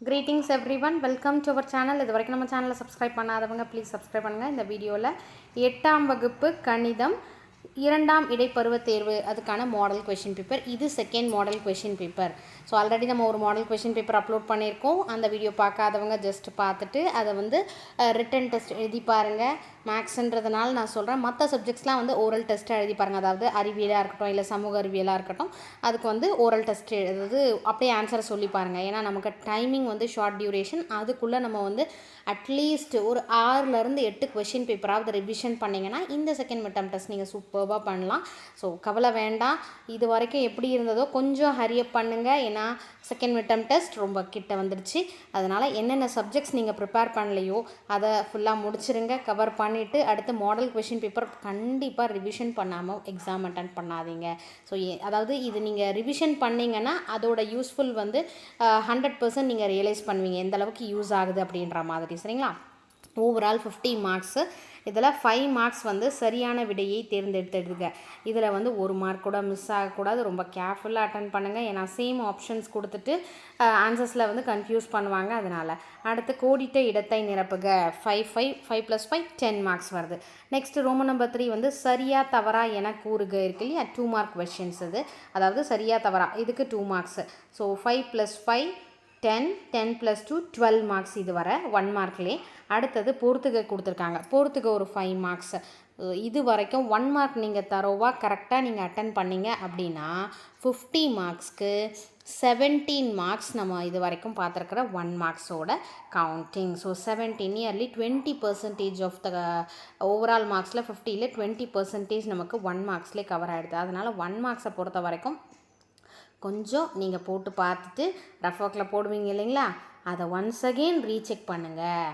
Greetings everyone welcome to our channel இது வரைக்கும் நம்ம சேனலை சப்ஸ்கிரைப் பண்ணாதவங்க ப்ளீஸ் சப்ஸ்கிரைப் பண்ணுங்கள் இந்த வீடியோவில் எட்டாம் வகுப்பு கணிதம் இரண்டாம் இடைப்பருவத் தேர்வு அதுக்கான மாடல் கொஷின் பேப்பர் இது second model question paper so already நம்ம ஒரு மாடல் கொஷின் பேப்பர் அப்லோட் பண்ணியிருக்கோம். அந்த வீடியோ பார்க்காதவங்க ஜஸ்ட் பார்த்துட்டு அதை வந்து ரிட்டன் டெஸ்ட் எழுதி பாருங்கள் மேக்ஸ்ன்றதுனால நான் சொல்கிறேன் மற்ற சப்ஜெக்ட்ஸ்லாம் வந்து ஓரல் டெஸ்ட்டாக எழுதி பாருங்கள் அதாவது அறிவியலாக இருக்கட்டும் இல்லை சமூக அறிவியலாக இருக்கட்டும் அதுக்கு வந்து ஓரல் டெஸ்ட் எழுது அப்படியே ஆன்சரை சொல்லி பாருங்கள் ஏன்னா நமக்கு டைமிங் வந்து ஷார்ட் டியூரேஷன் அதுக்குள்ளே நம்ம வந்து அட்லீஸ்ட் ஒரு ஆறுலேருந்து எட்டு கொஷின் பேப்பராவது ரிவிஷன் பண்ணிங்கன்னா இந்த செகண்ட் மிட்டம் டெஸ்ட் நீங்கள் சூப்பர்வாக பண்ணலாம். ஸோ கவலை வேண்டாம். இது வரைக்கும் எப்படி இருந்ததோ கொஞ்சம் ஹரியப் பண்ணுங்கள் ஏன்னா செகண்ட் மிட்டம் டெஸ்ட் ரொம்ப கிட்ட வந்துடுச்சு அதனால் என்னென்ன சப்ஜெக்ட்ஸ் நீங்கள் ப்ரிப்பேர் பண்ணலையோ அதை ஃபுல்லாக முடிச்சிருங்க. கவர் பண்ணிவிட்டு அடுத்து மாடல் கொஷின் பேப்பர் கண்டிப்பாக ரிவிஷன் பண்ணாமல் எக்ஸாம் அட்டன் பண்ணாதீங்க. ஸோ அதாவது இது நீங்கள் ரிவிஷன் பண்ணிங்கன்னா அதோட யூஸ்ஃபுல் வந்து ஹண்ட்ரட் பர்சன்ட் நீங்கள் ரியலைஸ் பண்ணுவீங்க. எந்த அளவுக்கு யூஸ் ஆகுது அப்படின்ற மாதிரி. சரிங்களா? ஓவரால் ஃபிஃப்டி மார்க்ஸு இதில் ஃபைவ் மார்க்ஸ் வந்து சரியான விடையை தேர்ந்தெடுத்துடுங்க இதில் வந்து ஒரு மார்க் கூட மிஸ் ஆகக்கூடாது. ரொம்ப கேர்ஃபுல்லாக அட்டன் பண்ணுங்கள் ஏன்னா சேம் ஆப்ஷன்ஸ் கொடுத்துட்டு ஆன்சர்ஸில் வந்து கன்ஃபியூஸ் பண்ணுவாங்க. அதனால் அடுத்து கோடிட்ட இடத்தை நிரப்புக. Five five five plus five ten marks வருது. நெக்ஸ்ட் ரோம நம்பர் த்ரீ வந்து சரியாக தவறா என கூறுக. இருக்கு இல்லையா? டூ மார்க் கொஷின்ஸ் இது. அதாவது சரியாக தவறா. இதுக்கு two marks so five plus five ten ten plus two twelve marks இது வர ஒன் மார்க்லேயே அடுத்தது பொறுத்துக கொடுத்துருக்காங்க. பொறுத்துக ஒரு ஃபைவ் மார்க்ஸ் இது வரைக்கும் ஒன் மார்க் நீங்கள் தரோவாக கரெக்டாக நீங்கள் அட்டன் பண்ணீங்க அப்படின்னா ஃபிஃப்டி மார்க்ஸ்க்கு செவன்டீன் மார்க்ஸ் நம்ம இது வரைக்கும் பார்த்துருக்குற one மார்க்ஸோட counting so seventeen nearly twenty percentage of the overall மார்க்ஸில் ஃபிஃப்டியில் டுவெண்ட்டி பர்சன்டேஜ் நமக்கு ஒன் மார்க்ஸ்லேயே கவர் ஆகிடுது அதனால் ஒன் மார்க்ஸை பொறுத்த வரைக்கும் கொஞ்சம் நீங்கள் போட்டு பார்த்துட்டு ரஃப் ஒர்க்கில் போடுவீங்க இல்லைங்களா? அதை ஒன்ஸ் அகெயின் ரீசெக் பண்ணுங்கள்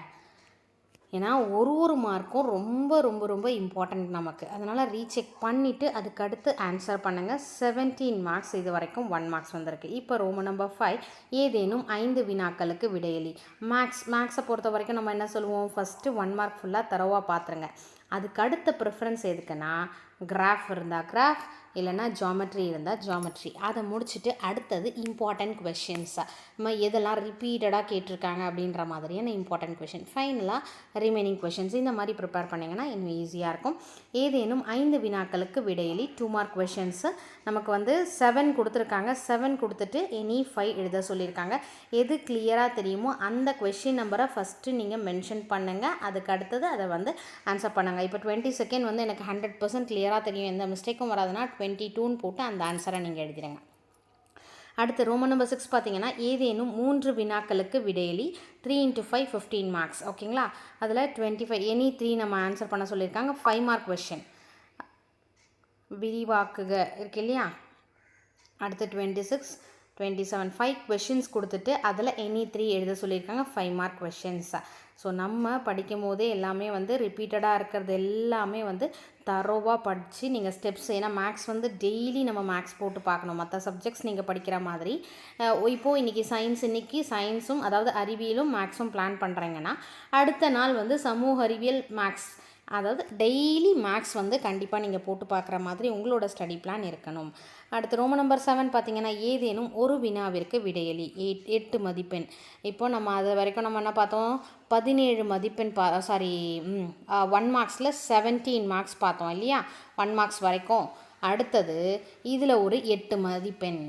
ஏன்னா ஒரு ஒரு மார்க்கும் ரொம்ப ரொம்ப ரொம்ப இம்பார்ட்டண்ட் நமக்கு. அதனால் ரீசெக் பண்ணிவிட்டு அதுக்கடுத்து ஆன்சர் பண்ணுங்கள் செவன்டீன் மார்க்ஸ் இது வரைக்கும் ஒன் மார்க்ஸ் வந்திருக்கு. இப்போ ரோம நம்பர் ஃபைவ் ஏதேனும் ஐந்து வினாக்களுக்கு விடையலி. மேக்ஸ் மேக்ஸை பொறுத்த வரைக்கும் நம்ம என்ன சொல்லுவோம்? ஃபஸ்ட்டு ஒன் மார்க் ஃபுல்லாக தரவாக பார்த்துருங்க. அதுக்கு அடுத்த ப்ரிஃபரன்ஸ் எதுக்குன்னா கிராஃப் இருந்தால் கிராஃப் இல்லைனா ஜாமெட்ரி இருந்தால் ஜாமெட்ரி அதை முடிச்சுட்டு அடுத்தது இம்பார்ட்டண்ட் கொஷின்ஸை நம்ம எதெல்லாம் ரிப்பீட்டடாக கேட்டிருக்காங்க அப்படின்ற மாதிரியான இம்பார்ட்டன்ட் கொஷின் ஃபைனலாக ரிமைனிங் கொஷின்ஸ் இந்த மாதிரி ப்ரிப்பேர் பண்ணிங்கன்னா இன்னும் ஈஸியாக இருக்கும். ஏதேனும் ஐந்து வினாக்களுக்கு விடையிலி டூ மார்க் கொஷின்ஸு நமக்கு வந்து செவன் கொடுத்துருக்காங்க. செவன் கொடுத்துட்டு எனி ஃபைவ் எழுத சொல்லியிருக்காங்க. எது கிளியராக தெரியுமோ அந்த கொஷின் நம்பரை ஃபஸ்ட்டு நீங்கள் மென்ஷன் பண்ணுங்கள் அதுக்கு அடுத்தது அதை வந்து ஆன்சர் பண்ணுங்கள் இப்போ டுவெண்ட்டி செகண்ட் வந்து எனக்கு ஹண்ட்ரட் பர்சன்ட் கிளியராக தெரியும். எந்த மிஸ்டேக்கும் வராதுன்னா டுவெண்ட்டி டூன்னு போட்டு அந்த ஆன்சரை நீங்கள் எழுதிடுங்க அடுத்து ரோமன் நம்பர் சிக்ஸ் பார்த்தீங்கன்னா ஏதேனும் மூன்று வினாக்களுக்கு விடையிலி three into five fifteen marks ஓகேங்களா அதில் டுவெண்ட்டி ஃபைவ் எனி த்ரீ நம்ம ஆன்சர் பண்ண சொல்லியிருக்காங்க. ஃபைவ் மார்க் கொஷின் விரிவாக்குக. இருக்கு இல்லையா? அடுத்து twenty six twenty seven five questions கொடுத்துட்டு அதில் எனி த்ரீ எழுத சொல்லியிருக்காங்க ஃபைவ் மார்க் கொஷின்ஸை ஸோ நம்ம படிக்கும் போதே எல்லாமே வந்து ரிப்பீட்டடாக இருக்கிறது எல்லாமே வந்து தரோவாக படித்து நீங்கள் ஸ்டெப்ஸ் ஏன்னா மேக்ஸ் வந்து டெய்லி நம்ம மேக்ஸ் போட்டு பார்க்கணும். மற்ற சப்ஜெக்ட்ஸ் நீங்கள் படிக்கிற மாதிரி. இப்போது இன்றைக்கி சயின்ஸ் இன்றைக்கி சயின்ஸும் அதாவது அறிவியலும் மேக்ஸும் பிளான் பண்ணுறீங்கன்னா அடுத்த நாள் வந்து சமூக அறிவியல் மேக்ஸ் அதாவது டெய்லி மேக்ஸ் வந்து கண்டிப்பாக நீங்கள் போட்டு பார்க்குற மாதிரி உங்களோட ஸ்டடி பிளான் இருக்கணும். அடுத்து ரோம நம்பர் செவன் பார்த்தீங்கன்னா ஏதேனும் ஒரு வினாவிற்கு விடையலி. எட் எட்டு மதிப்பெண். இப்போ நம்ம அது வரைக்கும் நம்ம என்ன பார்த்தோம்? பதினேழு மதிப்பெண் பா சாரி ஒன் மார்க்ஸில் செவன்டீன் மார்க்ஸ் பார்த்தோம் இல்லையா? ஒன் மார்க்ஸ் வரைக்கும். அடுத்தது இதில் ஒரு எட்டு மதிப்பெண்.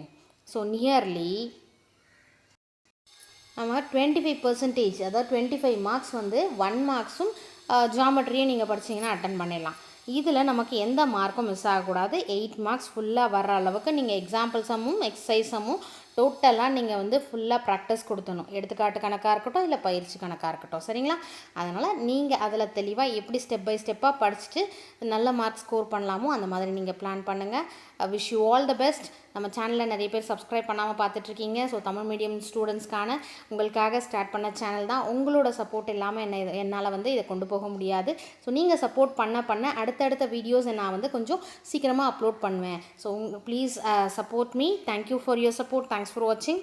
ஸோ நியர்லி நம்ம டுவெண்ட்டி ஃபைவ் பர்சன்டேஜ் அதாவது டுவெண்ட்டி ஃபைவ் மார்க்ஸ் வந்து ஒன் மார்க்ஸும் ஜாமெட்ரியும் நீங்கள் படிச்சிங்கன்னா அட்டன் பண்ணிடலாம். இதில் நமக்கு எந்த மார்க்கும் மிஸ் ஆகக்கூடாது. எயிட் மார்க்ஸ் ஃபுல்லாக வர்ற அளவுக்கு நீங்கள் எக்ஸாம்பிள்ஸமும் எக்ஸசைஸமும் டோட்டலாக நீங்கள் வந்து ஃபுல்லாக ப்ராக்டிஸ் கொடுத்தணும் எடுத்துக்காட்டு கணக்காக இருக்கட்டும் இல்லை பயிற்சி கணக்காக இருக்கட்டும். சரிங்களா? அதனால் நீங்கள் அதில் தெளிவாக எப்படி ஸ்டெப் பை ஸ்டெப்பாக படிச்சுட்டு நல்ல மார்க் ஸ்கோர் பண்ணலாமோ அந்த மாதிரி நீங்கள் பிளான் பண்ணுங்கள் wish you all the best நம்ம சேனலில் நிறைய பேர் சப்ஸ்கிரைப் பண்ணாமல் பார்த்துட்ருக்கீங்க. ஸோ தமிழ் மீடியம் ஸ்டூடெண்ட்ஸ்க்கான உங்களுக்காக ஸ்டார்ட் பண்ண சேனல் தான். உங்களோட சப்போர்ட் இல்லாமல் என்ன என்னால் வந்து இதை கொண்டு போக முடியாது. ஸோ நீங்கள் சப்போர்ட் பண்ண பண்ண அடுத்தடுத்த வீடியோஸை நான் வந்து கொஞ்சம் சீக்கிரமாக அப்லோட் பண்ணுவேன். So please support me thank you for your support thanks for வாட்சிங்